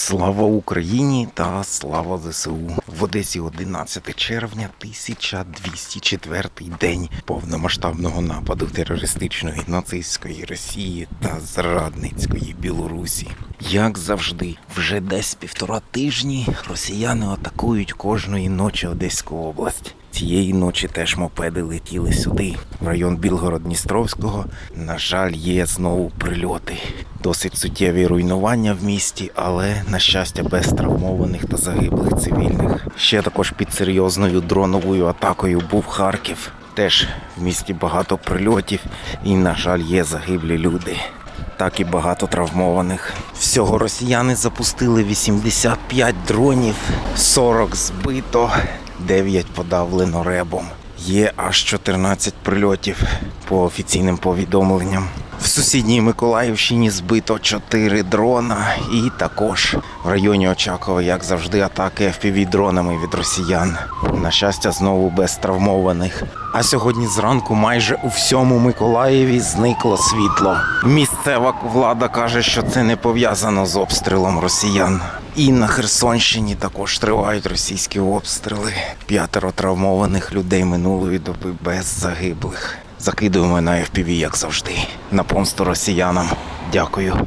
Слава Україні та слава ЗСУ. В Одесі 11 червня 1204 день повномасштабного нападу терористичної нацистської Росії та зрадницької Білорусі. Як завжди, вже десь півтора тижні росіяни атакують кожної ночі Одеську область. Цієї ночі теж мопеди летіли сюди, в район Білгород-Дністровського. На жаль, є знову прильоти. Досить суттєві руйнування в місті, але на щастя без травмованих та загиблих цивільних. Ще також під серйозною дроновою атакою був Харків. Теж в місті багато прильотів, і, на жаль, є загиблі люди. Так і багато травмованих. Всього росіяни запустили 85 дронів, 40 збито, 9 подавлено ребом. Є аж 14 прильотів по офіційним повідомленням. В сусідній Миколаївщині збито 4 дрона, і також в районі Очакова, як завжди, атаки FPV-дронами від росіян. На щастя, знову без травмованих. А сьогодні зранку майже у всьому Миколаєві зникло світло. Місцева влада каже, що це не пов'язано з обстрілом росіян. І на Херсонщині також тривають російські обстріли. П'ятеро травмованих людей минулої доби без загиблих. Закидуємо на FPV, як завжди, на помсту росіянам. Дякую.